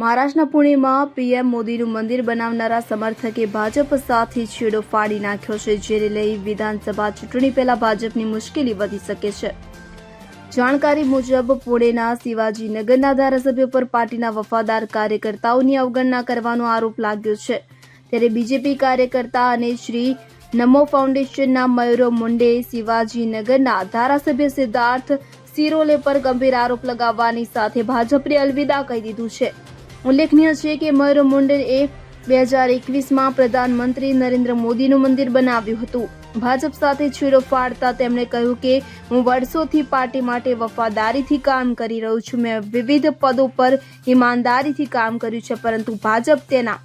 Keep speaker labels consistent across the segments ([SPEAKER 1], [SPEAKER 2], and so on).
[SPEAKER 1] મહારાષ્ટ્રના પુણેમાં પીએમ મોદીનું મંદિર બનાવનારા સમર્થકે ભાજપ સાથે છેડો ફાડી નાખ્યો છે, જેને લઈ વિધાનસભા ચૂંટણી પહેલા ભાજપની મુશ્કેલી વધી શકે છે. જાણકારી મુજબ, પુણેના શિવાજીનગરના ધારાસભ્ય પર પાર્ટીના વફાદાર કાર્યકર્તાઓની અવગણના કરવાનો આરોપ લાગ્યો છે. ત્યારે બીજેપી કાર્યકર્તા અને શ્રી નમો ફાઉન્ડેશનના મયુરો મુંડે શિવાજીનગરના ધારાસભ્ય સિદ્ધાર્થ સિરોલે પર ગંભીર આરોપ લગાવવાની સાથે ભાજપને અલવિદા કહી દીધું છે. ઉલ્લેખનીય છે કે મયુરો મુંડેએ બે હજાર એકવીસમાં પ્રધાનમંત્રી નરેન્દ્ર મોદીનું મંદિર બનાવ્યું હતું. ભાજપ સાથે છેડો ફાડતા તેમણે કહ્યું કે, હું વર્ષોથી પાર્ટી માટે વફાદારીથી કામ કરી રહ્યું છું. મેં વિવિધ પદો પર ઈમાનદારીથી કામ કર્યું છે, પરંતુ ભાજપ તેના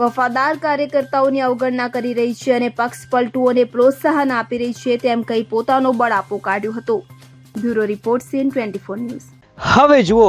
[SPEAKER 1] વફાદાર કાર્યકર્તાઓની અવગણના કરી રહી છે અને પક્ષ પલટુઓને પ્રોત્સાહન આપી રહી છે. તેમ કહી પોતાનો બળાપો કાઢ્યો હતો. Bureau report CN twenty four news.
[SPEAKER 2] હવે જુઓ